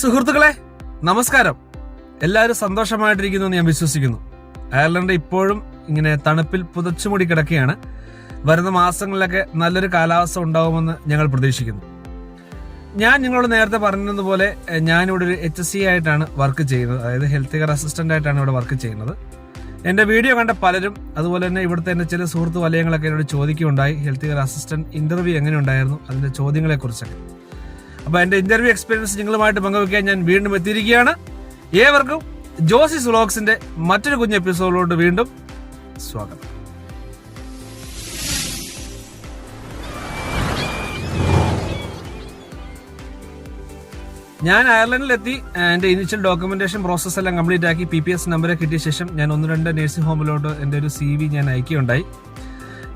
സുഹൃത്തുക്കളെ നമസ്കാരം. എല്ലാവരും സന്തോഷമായിട്ടിരിക്കുന്നു എന്ന് ഞാൻ വിശ്വസിക്കുന്നു. അയർലൻഡ് ഇപ്പോഴും ഇങ്ങനെ തണുപ്പിൽ പുതച്ചുമൂടി കിടക്കുകയാണ്. വരുന്ന മാസങ്ങളിലൊക്കെ നല്ലൊരു കാലാവസ്ഥ ഉണ്ടാകുമെന്ന് ഞങ്ങൾ പ്രതീക്ഷിക്കുന്നു. ഞാൻ നിങ്ങളോട് നേരത്തെ പറഞ്ഞതുപോലെ ഞാനിവിടെ ഒരു എച്ച് സി ആയിട്ടാണ് വർക്ക് ചെയ്യുന്നത്. അതായത് ഹെൽത്ത് കെയർ അസിസ്റ്റന്റ് ആയിട്ടാണ് ഇവിടെ വർക്ക് ചെയ്യുന്നത്. എന്റെ വീഡിയോ കണ്ട പലരും അതുപോലെ തന്നെ ഇവിടുത്തെ എന്റെ ചില സുഹൃത്ത് വലയങ്ങളൊക്കെ എന്നോട് ചോദിക്കുകയുണ്ടായി. ഹെൽത്ത് കെയർ അസിസ്റ്റന്റ് ഇന്റർവ്യൂ എങ്ങനെ ഉണ്ടായിരുന്നു? അതിന്റെ ചോദ്യങ്ങളെ കുറിച്ചൊക്കെ അപ്പൊ എന്റെ ഇന്റർവ്യൂ എക്സ്പീരിയൻസ് നിങ്ങളുമായിട്ട് പങ്കുവെക്കാൻ ഞാൻ വീണ്ടും എത്തിയിരിക്കുകയാണ്. ഏവർക്കും ജോസിസ് വ്ളോഗ്സിന്റെ മറ്റൊരു കുഞ്ഞ് എപ്പിസോഡിലോട്ട് വീണ്ടും സ്വാഗതം. ഞാൻ അയർലൻഡിലെത്തി. എന്റെ ഇനിഷ്യൽ ഡോക്യുമെന്റേഷൻ പ്രോസസ് എല്ലാം കംപ്ലീറ്റ് ആക്കി. പി പി എസ് നമ്പർ കിട്ടിയ ശേഷം ഞാൻ ഒന്ന് രണ്ട് നഴ്സിംഗ് ഹോമിലോട്ട് എന്റെ ഒരു സി വി ഞാൻ അയക്കുകയുണ്ടായി.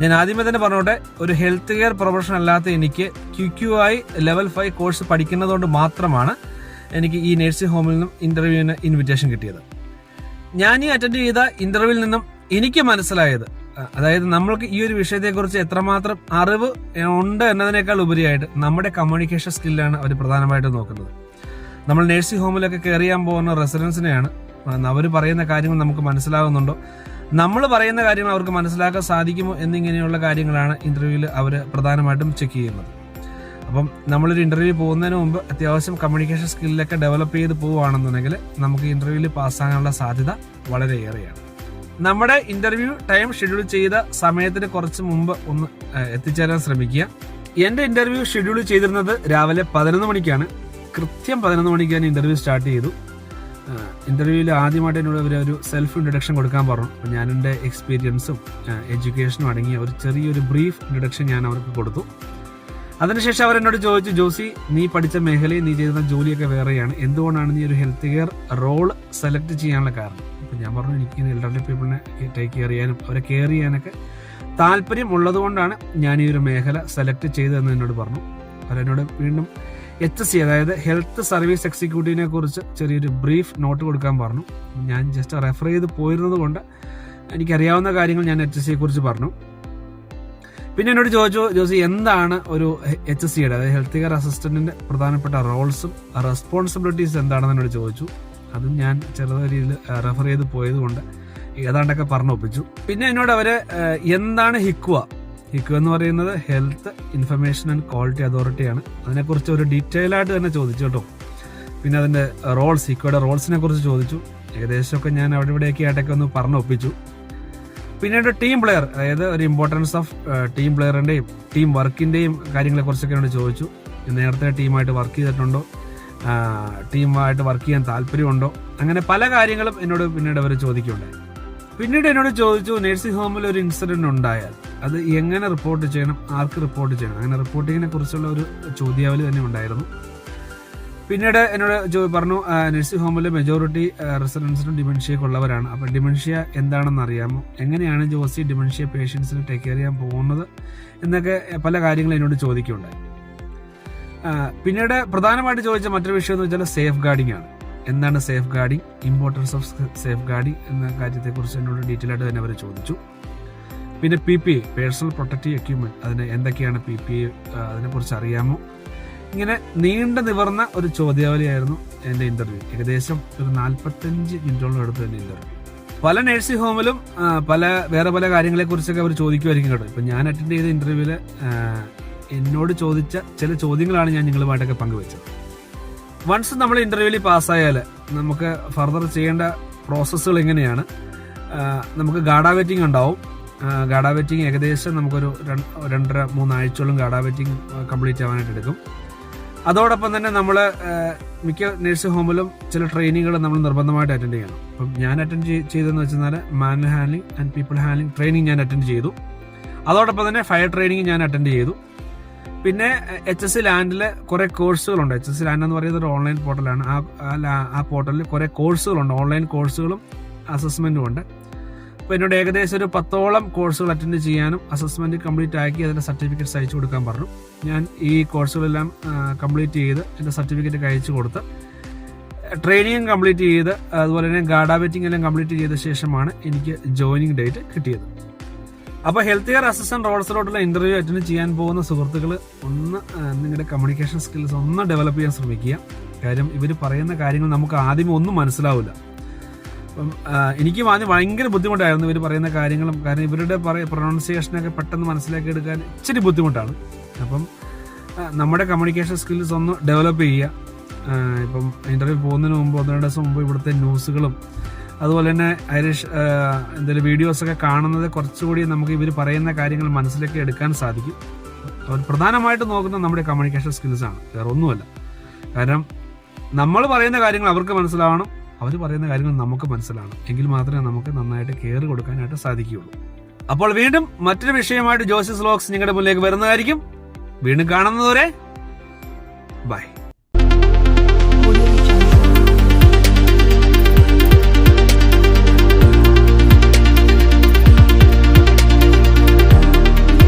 ഞാൻ ആദ്യമേ തന്നെ പറഞ്ഞോട്ടെ ഒരു ഹെൽത്ത് കെയർ പ്രൊഫഷണൽ അല്ലാത്ത എനിക്ക് ക്യു ക്യു ആയി ലെവൽ ഫൈവ് കോഴ്സ് പഠിക്കുന്നതുകൊണ്ട് മാത്രമാണ് എനിക്ക് ഈ നഴ്സിംഗ് ഹോമിൽ നിന്നും ഇന്റർവ്യൂവിന് ഇൻവിറ്റേഷൻ കിട്ടിയത്. ഞാൻ ഈ അറ്റൻഡ് ചെയ്ത ഇന്റർവ്യൂവിൽ നിന്നും എനിക്ക് മനസ്സിലായത് അതായത് നമ്മൾക്ക് ഈ ഒരു വിഷയത്തെക്കുറിച്ച് എത്രമാത്രം അറിവ് ഉണ്ട് എന്നതിനേക്കാൾ ഉപരിയായിട്ട് നമ്മുടെ കമ്മ്യൂണിക്കേഷൻ സ്കില്ലാണ് അവർ പ്രധാനമായിട്ടും നോക്കുന്നത്. നമ്മൾ നഴ്സിംഗ് ഹോമിലൊക്കെ കയറിയാൻ പോകുന്ന റെസിഡൻസിനെയാണ് അവർ പറയുന്ന കാര്യങ്ങൾ നമുക്ക് മനസ്സിലാകുന്നുണ്ടോ നമ്മൾ പറയുന്ന കാര്യങ്ങൾ അവർക്ക് മനസ്സിലാക്കാൻ സാധിക്കുമോ എന്നിങ്ങനെയുള്ള കാര്യങ്ങളാണ് ഇന്റർവ്യൂവിൽ അവർ പ്രധാനമായിട്ടും ചെക്ക് ചെയ്യുന്നത്. അപ്പം നമ്മളൊരു ഇന്റർവ്യൂ പോകുന്നതിന് മുമ്പ് അത്യാവശ്യം കമ്മ്യൂണിക്കേഷൻ സ്കില്ലൊക്കെ ഡെവലപ്പ് ചെയ്ത് പോവുകയാണെന്നുണ്ടെങ്കിൽ നമുക്ക് ഇന്റർവ്യൂവിൽ പാസ്സാകാനുള്ള സാധ്യത വളരെ ഏറെയാണ് നമ്മുടെ ഇന്റർവ്യൂ ടൈം ഷെഡ്യൂൾ ചെയ്ത സമയത്തിന് കുറച്ച് മുമ്പ് ഒന്ന് എത്തിച്ചേരാൻ ശ്രമിക്കുക. എന്റെ ഇന്റർവ്യൂ ഷെഡ്യൂൾ ചെയ്തിരുന്നത് രാവിലെ പതിനൊന്ന് മണിക്കാണ്. കൃത്യം പതിനൊന്ന് മണിക്ക് ഞാൻ ഇന്റർവ്യൂ സ്റ്റാർട്ട് ചെയ്തു. ഇന്റർവ്യൂവിൽ ആദ്യമായിട്ട് എന്നോട് അവർ ഒരു സെൽഫ് ഇൻട്രൊഡക്ഷൻ കൊടുക്കാൻ പറഞ്ഞു. അപ്പോൾ ഞാൻ എന്റെ എക്സ്പീരിയൻസും എഡ്യൂക്കേഷനും അടങ്ങിയ ഒരു ചെറിയൊരു ബ്രീഫ് ഇൻട്രൊഡക്ഷൻ ഞാൻ അവർക്ക് കൊടുത്തു. അതിനുശേഷം അവർ എന്നോട് ചോദിച്ചു ജോസി നീ പഠിച്ച മേഖലയും നീ ചെയ്യുന്ന ജോലിയൊക്കെ വേറെയാണ്. എന്തുകൊണ്ടാണ് നീ ഒരു ഹെൽത്ത് കെയർ റോൾ സെലക്ട് ചെയ്യാനുള്ള കാരണം? അപ്പം ഞാൻ പറഞ്ഞു എനിക്ക് എൽഡർലി പീപ്പിളിനെ ടേക്ക് കെയർ ചെയ്യാനും അവരെ കെയർ ചെയ്യാനൊക്കെ താല്പര്യം ഉള്ളതുകൊണ്ടാണ് ഞാൻ ഈ ഒരു മേഖല സെലക്ട് ചെയ്തതെന്ന് എന്നോട് പറഞ്ഞു. അവരെന്നോട് വീണ്ടും എച്ച് സി അതായത് ഹെൽത്ത് സർവീസ് എക്സിക്യൂട്ടീവിനെ കുറിച്ച് ചെറിയൊരു ബ്രീഫ് നോട്ട് കൊടുക്കാൻ പറഞ്ഞു. ഞാൻ ജസ്റ്റ് റെഫർ ചെയ്ത് പോയിരുന്നത് കൊണ്ട് എനിക്കറിയാവുന്ന കാര്യങ്ങൾ ഞാൻ എച്ച് സിയെ കുറിച്ച് പറഞ്ഞു. പിന്നെ എന്നോട് ചോദിച്ചു ജോസി എന്താണ് ഒരു എച്ച് സിയുടെ അതായത് ഹെൽത്ത് കെയർ അസിസ്റ്റന്റിന്റെ പ്രധാനപ്പെട്ട റോൾസും റെസ്പോൺസിബിലിറ്റീസ് എന്താണെന്ന് എന്നോട് ചോദിച്ചു. അതും ഞാൻ ചെറിയ രീതിയിൽ റെഫർ ചെയ്ത് പോയത് കൊണ്ട് ഏതാണ്ടൊക്കെ പറഞ്ഞൊപ്പിച്ചു. പിന്നെ എന്നോട് അവർ എന്താണ് ഹിക്വ? ഹിക്വ എന്ന് പറയുന്നത് ഹെൽത്ത് ഇൻഫർമേഷൻ ആൻഡ് ക്വാളിറ്റി അതോറിറ്റിയാണ്. അതിനെക്കുറിച്ച് ഒരു ഡീറ്റെയിൽ ആയിട്ട് തന്നെ ചോദിച്ചു കേട്ടോ. പിന്നെ അതിന്റെ റോൾസ് ഹിക്വയുടെ റോൾസിനെ കുറിച്ച് ചോദിച്ചു. ഏകദേശമൊക്കെ ഞാൻ അവിടെ ഇവിടെയൊക്കെ ആയിട്ടൊക്കെ ഒന്ന് പറഞ്ഞൊപ്പിച്ചു പിന്നീട് ടീം പ്ലെയർ അതായത് ഒരു ഇമ്പോർട്ടൻസ് ഓഫ് ടീം പ്ലെയറിന്റെയും ടീം വർക്കിന്റെയും കാര്യങ്ങളെക്കുറിച്ചൊക്കെ എന്നോട് ചോദിച്ചു. നേരത്തെ ടീമായിട്ട് വർക്ക് ചെയ്തിട്ടുണ്ടോ? ടീമായിട്ട് വർക്ക് ചെയ്യാൻ താല്പര്യമുണ്ടോ? അങ്ങനെ പല കാര്യങ്ങളും എന്നോട് പിന്നീട് അവർ ചോദിക്കുകയുണ്ടായി. പിന്നീട് എന്നോട് ചോദിച്ചു നഴ്സിംഗ് ഹോമിൽ ഒരു ഇൻസിഡന്റ് ഉണ്ടായാൽ അത് എങ്ങനെ റിപ്പോർട്ട് ചെയ്യണം? ആർക്ക് റിപ്പോർട്ട് ചെയ്യണം? അങ്ങനെ റിപ്പോർട്ടിങ്ങിനെ കുറിച്ചുള്ള ഒരു ചോദ്യാവലി തന്നെ ഉണ്ടായിരുന്നു. പിന്നീട് എന്നോട് പറഞ്ഞു നഴ്സിംഗ് ഹോമിലെ മെജോറിറ്റി റെസിഡൻസിനും ഡിമെൻഷ്യയൊക്കെ ഉള്ളവരാണ്. അപ്പം ഡിമെൻഷ്യ എന്താണെന്ന് അറിയാമോ എങ്ങനെയാണ് ജോസി ഡിമെൻഷ്യ പേഷ്യൻസിന് ടേക്ക് കെയർ ചെയ്യാൻ പോകുന്നത്? എന്നൊക്കെ പല കാര്യങ്ങളും എന്നോട് ചോദിക്കുകയുണ്ടായി. പിന്നീട് പ്രധാനമായിട്ട് ചോദിച്ച മറ്റൊരു വിഷയം എന്ന് വെച്ചാൽ സേഫ് ഗാർഡിംഗ് ആണ്. എന്താണ് safeguarding? Importance of safeguarding എന്ന കാര്യത്തെക്കുറിച്ച് എന്നോട് ഡീറ്റെയിൽ ആയിട്ട് തന്നെ അവർ ചോദിച്ചു. പിന്നെ P P personal protective equipment അതിന് എന്തൊക്കെയാണ് പി പി അതിനെക്കുറിച്ച് അറിയാമോ? ഇങ്ങനെ നീണ്ട നിവർന്ന ഒരു ചോദ്യാവലിയായിരുന്നു എന്റെ ഇന്റർവ്യൂ ഏകദേശം ഒരു നാൽപ്പത്തഞ്ച് മിനിറ്റോളം എടുത്തു എന്റെ ഇന്റർവ്യൂ പല നഴ്സിംഗ് ഹോമിലും പല വേറെ പല കാര്യങ്ങളെക്കുറിച്ചൊക്കെ അവർ ചോദിക്കുമായിരിക്കും കേട്ടോ. ഇപ്പൊ ഞാൻ അറ്റൻഡ് ചെയ്ത ഇന്റർവ്യൂവിൽ എന്നോട് ചോദിച്ച ചില ചോദ്യങ്ങളാണ് ഞാൻ നിങ്ങളുമായിട്ടൊക്കെ പങ്കുവെച്ചത്. വൺസ് നമ്മൾ ഇന്റർവ്യൂവിൽ പാസ്സായാൽ നമുക്ക് ഫർദർ ചെയ്യേണ്ട പ്രോസസ്സുകൾ എങ്ങനെയാണ്? നമുക്ക് ഗാഡാ വെറ്റിംഗ് ഉണ്ടാവും. ഗാഡാ വെറ്റിംഗ് ഏകദേശം നമുക്കൊരു രണ്ട് രണ്ടര മൂന്നാഴ്ചയോളം ഗാഡാ വെറ്റിംഗ് കംപ്ലീറ്റ് ആവാനായിട്ട് എടുക്കും. അതോടൊപ്പം തന്നെ നമ്മൾ മിക്ക നഴ്സിംഗ് ഹോമിലും ചില ട്രെയിനിങ്ങുകൾ നമ്മൾ നിർബന്ധമായിട്ട് അറ്റൻഡ് ചെയ്യണം. അപ്പം ഞാൻ അറ്റൻഡ് ചെയ്തെന്ന് വെച്ചാൽ manual handling and people handling training ഞാൻ അറ്റൻഡ് ചെയ്തു. അതോടൊപ്പം തന്നെ ഫയർ ട്രെയിനിങ് ഞാൻ അറ്റൻഡ് ചെയ്തു. പിന്നെ എച്ച് എസ് സി ലാൻഡിൽ കുറെ കോഴ്സുകളുണ്ട് എച്ച് എസ് സി ലാൻഡ് എന്ന് പറയുന്നത് ഒരു ഓൺലൈൻ പോർട്ടലാണ് ആ ആ പോർട്ടലിൽ കുറെ കോഴ്സുകളുണ്ട് ഓൺലൈൻ കോഴ്സുകളും അസസ്മെന്റും ഉണ്ട്. അപ്പോൾ എന്നോട് ഏകദേശം ഒരു പത്തോളം കോഴ്സുകൾ അറ്റൻഡ് ചെയ്യാനും അസസ്മെന്റ് കംപ്ലീറ്റ് ആക്കി അതിന്റെ സർട്ടിഫിക്കറ്റ്സ് അയച്ചു കൊടുക്കാൻ പറഞ്ഞു. ഞാൻ ഈ കോഴ്സുകളെല്ലാം കംപ്ലീറ്റ് ചെയ്ത് എന്റെ സർട്ടിഫിക്കറ്റ് അയച്ചു കൊടുത്ത് ട്രെയിനിങ് കംപ്ലീറ്റ് ചെയ്ത് അതുപോലെ തന്നെ ഗാഡാ വെറ്റിംഗ് എല്ലാം കംപ്ലീറ്റ് ചെയ്ത ശേഷമാണ് എനിക്ക് ജോയിനിങ് ഡേറ്റ് കിട്ടിയത്. അപ്പോൾ ഹെൽത്ത് കെയർ അസിസ്റ്റന്റ് റോൾസിലോട്ടുള്ള ഇന്റർവ്യൂ അറ്റൻഡ് ചെയ്യാൻ പോകുന്ന സുഹൃത്തുക്കൾ ഒന്ന് നിങ്ങളുടെ കമ്മ്യൂണിക്കേഷൻ സ്കിൽസ് ഒന്ന് ഡെവലപ്പ് ചെയ്യാൻ ശ്രമിക്കുക. കാര്യം ഇവർ പറയുന്ന കാര്യങ്ങൾ നമുക്ക് ആദ്യം ഒന്നും മനസ്സിലാവില്ല. അപ്പം എനിക്ക് ആദ്യം ഭയങ്കര ബുദ്ധിമുട്ടായിരുന്നു ഇവർ പറയുന്ന കാര്യങ്ങളും. കാരണം ഇവരുടെ പറയ പ്രൊണൗൺസിയേഷനൊക്കെ പെട്ടെന്ന് മനസ്സിലാക്കി എടുക്കാൻ ഇച്ചിരി ബുദ്ധിമുട്ടാണ്. അപ്പം നമ്മുടെ കമ്മ്യൂണിക്കേഷൻ സ്കിൽസ് ഒന്ന് ഡെവലപ്പ് ചെയ്യുക. ഇപ്പം ഇന്റർവ്യൂ പോകുന്നതിന് മുമ്പ് ഒന്ന് രണ്ട് ദിവസം മുമ്പ് ഇവിടുത്തെ ന്യൂസുകളും അതുപോലെ തന്നെ ആ, എന്തെങ്കിലും വീഡിയോസൊക്കെ കാണുന്നത് കുറച്ചുകൂടി നമുക്ക് ഇവർ പറയുന്ന കാര്യങ്ങൾ മനസ്സിലേക്ക് എടുക്കാൻ സാധിക്കും. അവർ പ്രധാനമായിട്ട് നോക്കുന്നത് നമ്മുടെ കമ്മ്യൂണിക്കേഷൻ സ്കിൽസാണ് വേറെ ഒന്നുമല്ല. കാരണം നമ്മൾ പറയുന്ന കാര്യങ്ങൾ അവർക്ക് മനസ്സിലാവണം അവർ പറയുന്ന കാര്യങ്ങൾ നമുക്ക് മനസ്സിലാവണം. എങ്കിൽ മാത്രമേ നമുക്ക് നന്നായിട്ട് കെയർ കൊടുക്കാനായിട്ട് സാധിക്കുകയുള്ളൂ. അപ്പോൾ വീണ്ടും മറ്റൊരു വിഷയമായിട്ട് ജോസിസ് ലോക്സ് നിങ്ങളുടെ മുന്നിലേക്ക് വരുന്നതായിരിക്കും. വീണ്ടും കാണുന്നതുവരെ ബൈ